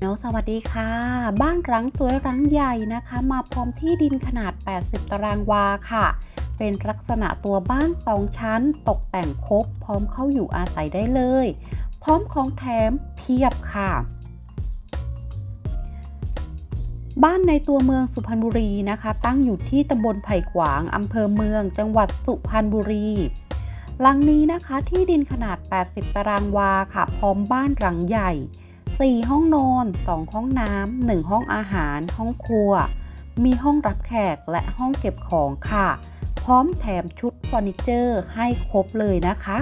เนาะสวัสดีค่ะ บ้านหลังสวยหลังใหญ่นะคะ มาพร้อมที่ดินขนาด 80 ตารางวาค่ะ เป็นลักษณะตัวบ้านสองชั้น ตกแต่งครบพร้อมเข้าอยู่อาศัยได้เลย พร้อมของแถมเพียบค่ะ บ้านในตัวเมืองสุพรรณบุรีนะคะ ตั้งอยู่ที่ตำบลไผ่ขวางอำเภอเมือง จังหวัดสุพรรณบุรีหลังนี้นะคะที่ดินขนาด 80 ตารางวาค่ะ พร้อมบ้านหลังใหญ่ 4 ห้องนอน 2 ห้องน้ำ 1 ห้องอาหาร ห้องครัว มีห้องรับแขกและห้องเก็บของค่ะ พร้อมแถมชุดเฟอร์นิเจอร์ให้ครบเลยนะคะ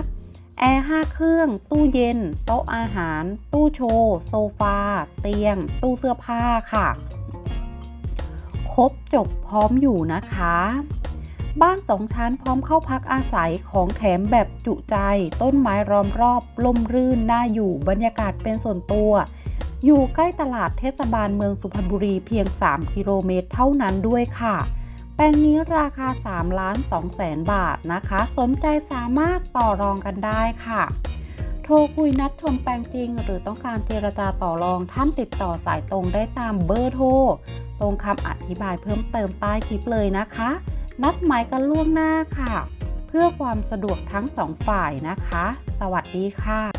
แอร์ 5 เครื่อง ตู้เย็น โต๊ะอาหาร ตู้โชว์ โซฟา เตียง ตู้เสื้อผ้าค่ะ ครบจบพร้อมอยู่นะคะ บ้านสองชั้นพร้อมเข้าพักอาศัยของแถมแบบจุใจ ต้นไม้ล้อมรอบลมรื่นน่าอยู่บรรยากาศเป็นส่วนตัว อยู่ใกล้ตลาดเทศบาลเมืองสุพรรณบุรีเพียง 3 กิโลเมตรเท่านั้นด้วยค่ะ แปลงนี้ราคา3ล้าน2แสนบาทนะคะ สนใจสามารถต่อรองกันได้ค่ะ โทรคุยนัดชมแปลงจริง หรือต้องการเจรจาต่อรองท่านติดต่อสายตรงได้ตามเบอร์โทรตรงคำอธิบายเพิ่มเติมใต้คลิปเลยนะคะ นัดหมายกันล่วงหน้าค่ะ เพื่อความสะดวกทั้งสองฝ่ายนะคะ สวัสดีค่ะ